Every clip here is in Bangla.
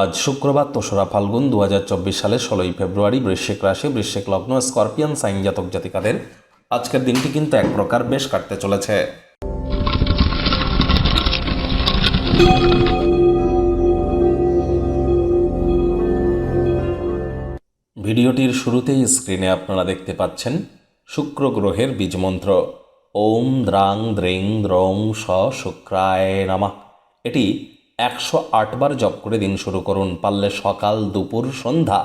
আজ শুক্রবার তোসরা ফাল্গুন দু সালের ষোলোই ফেব্রুয়ারি বৃশ্চিক রাশি, বৃশ্চিক লগ্ন, স্করপিয়ান, সাইন জাতক জাতিকাদের আজকের দিনটি কিন্তু এক প্রকার বেশ কাটতে চলেছে। ভিডিওটির শুরুতেই স্ক্রিনে আপনারা দেখতে পাচ্ছেন শুক্র গ্রহের বীজমন্ত্র। ওম দ্রাং দ্রেং দ্রং স শুক্রায় নামা। এটি একশো আটবার জপ করে দিন শুরু করুন। পারলে সকাল, দুপুর, সন্ধ্যা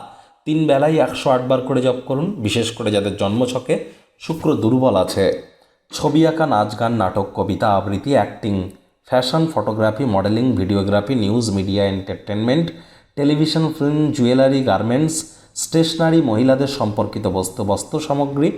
তিন বেলায় একশো আটবার করে জপ করুন। বিশেষ করে যাদের জন্মছকে শুক্র দুর্বল আছে। ছবি আঁকা, নাচ গান, নাটক, কবিতা, আবৃত্তি, acting, fashion, photography, modelling, videography, news, media, entertainment, television, film, jewellery, garments, stationery, মহিলাদের সম্পর্কিত বস্তু, বস্ত্র সামগ্রী,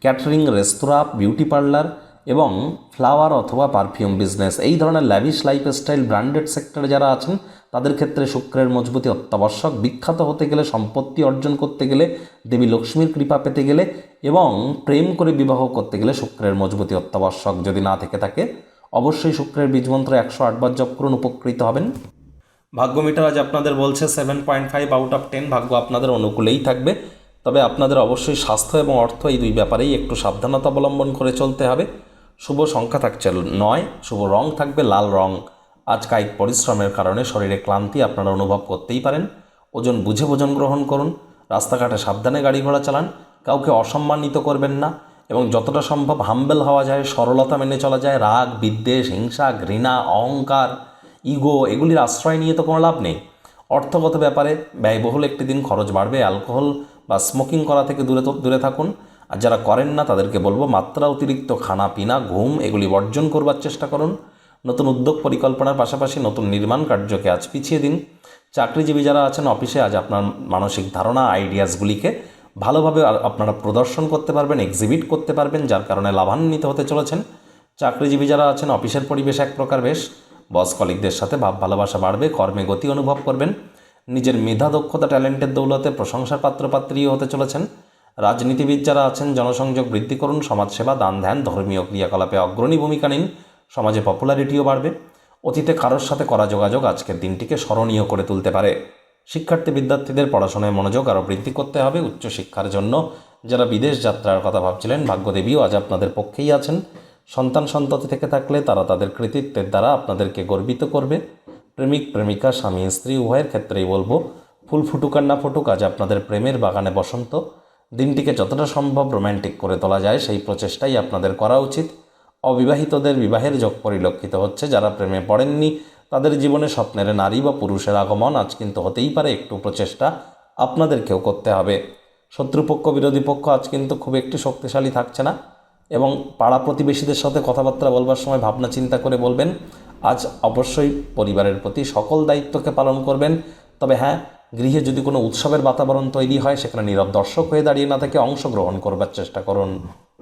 ক্যাটারিং, রেস্তোরাঁ, বিউটি পার্লার এবং ফ্লাওয়ার অথবা পারফিউম বিজনেস এই ধরনের ল্যাভিশ লাইফস্টাইল ব্র্যান্ডেড সেক্টরে যারা আছেন, তাদের ক্ষেত্রে শুক্রের মজবুতি অত্যাবশ্যক। বিখ্যাত হতে গেলে, সম্পত্তি অর্জন করতে গেলে, দেবী লক্ষ্মীর কৃপা পেতে গেলে এবং প্রেম করে বিবাহ করতে গেলে শুক্রের মজবুতি অত্যাবশ্যক যদি না থেকে থাকে, অবশ্যই শুক্রের বীজমন্ত্র একশো আটবার জপ করুন, উপকৃত হবেন। ভাগ্য মিটার আজ আপনাদের বলছে seven point five out of ten ভাগ্য আপনাদের অনুকূলেই থাকবে। তবে আপনাদের অবশ্যই স্বাস্থ্য এবং অর্থ এই দুই ব্যাপারেই একটু সাবধানতা অবলম্বন করে চলতে হবে। শুভ সংখ্যা থাকছে নয়, শুভ রং থাকবে লাল রং। আজ কায়িক পরিশ্রমের কারণে শরীরে ক্লান্তি আপনারা অনুভব করতেই পারেন। ওজন বুঝে ভোজন গ্রহণ করুন। রাস্তাঘাটে সাবধানে গাড়ি ঘোড়া চালান। কাউকে অসম্মানিত করবেন না এবং যতটা সম্ভব হাম্বেল হওয়া যায়, সরলতা মেনে চলা যায়। রাগ, বিদ্বেষ, হিংসা, ঘৃণা, অহংকার ইগো এগুলির আশ্রয় নিয়ে তো কোনো লাভ নেই। অর্থগত ব্যাপারে ব্যয়বহুল একটি দিন খরচ বাড়বে। অ্যালকোহল বা স্মোকিং করা থেকে দূরে দূরে থাকুন। আর যারা করেন না, তাদেরকে বলব মাত্রা অতিরিক্ত খানা, পিনা, ঘুম, এগুলি বর্জন করবার চেষ্টা করুন। নতুন উদ্যোগ পরিকল্পনার পাশাপাশি নতুন নির্মাণ কার্যকে আজ পিছিয়ে দিন। চাকরিজীবী যারা আছেন, অফিসে আজ আপনার মানসিক ধারণা, আইডিয়াসগুলিকে ভালোভাবে আপনারা প্রদর্শন করতে পারবেন এক্সিবিট করতে পারবেন, যার কারণে লাভান্বিত হতে চলেছেন। চাকরিজীবী যারা আছেন, অফিসের পরিবেশ এক প্রকার বেশ। বস কলিকদের সাথে ভাব ভালোবাসা বাড়বে, কর্মে গতি অনুভব করবেন। নিজের মেধা, দক্ষতা, ট্যালেন্টের দৌলতে প্রশংসার পাত্রপাত্রীও হতে চলেছেন। রাজনীতিবিদ যারা আছেন, জনসংযোগ বৃদ্ধি করুন, সমাজসেবা, দান ধ্যান, ধর্মীয় ক্রিয়াকলাপে অগ্রণী ভূমিকা নিন, সমাজে পপুলারিটিও বাড়বে। অতীতে কারোর সাথে করা যোগাযোগ আজকের দিনটিকে স্মরণীয় করে তুলতে পারে। শিক্ষার্থী বিদ্যার্থীদের পড়াশোনায় মনোযোগ আরও বৃদ্ধি করতে হবে। উচ্চশিক্ষার জন্য যারা বিদেশ যাত্রার কথা ভাবছিলেন, ভাগ্যদেবীও আজ আপনাদের পক্ষেই আছেন। সন্তান সন্ততি থেকে থাকলে তারা তাদের কৃতিত্বের দ্বারা আপনাদেরকে গর্বিত করবে। প্রেমিক, প্রেমিকা, স্বামী, স্ত্রী, উভয়ের ক্ষেত্রেই বলব, ফুল ফুটুক আর না ফুটুক, আজ আপনাদের প্রেমের বাগানে বসন্ত। দিনটিকে যতটা সম্ভব রোম্যান্টিক করে তোলা যায়, সেই প্রচেষ্টাই আপনাদের করা উচিত। অবিবাহিতদের বিবাহের যোগ পরিলক্ষিত হচ্ছে। যারা প্রেমে পড়েননি, তাদের জীবনে স্বপ্নের নারী বা পুরুষের আগমন আজ কিন্তু হতেই পারে একটু প্রচেষ্টা আপনাদেরকেও করতে হবে। শত্রুপক্ষ, বিরোধী পক্ষ আজ কিন্তু খুব একটি শক্তিশালী থাকছে না এবং পাড়া প্রতিবেশীদের সাথে কথাবার্তা বলবার সময় ভাবনা চিন্তা করে বলবেন, আজ অবশ্যই পরিবারের প্রতি সকল দায়িত্বকে পালন করবেন। তবে হ্যাঁ গৃহে যদি কোনো উৎসবের বাতাবরণ তৈরি হয়, সেখানে নীরব দর্শক হয়ে দাঁড়িয়ে না থেকে অংশগ্রহণ করবার চেষ্টা করুন।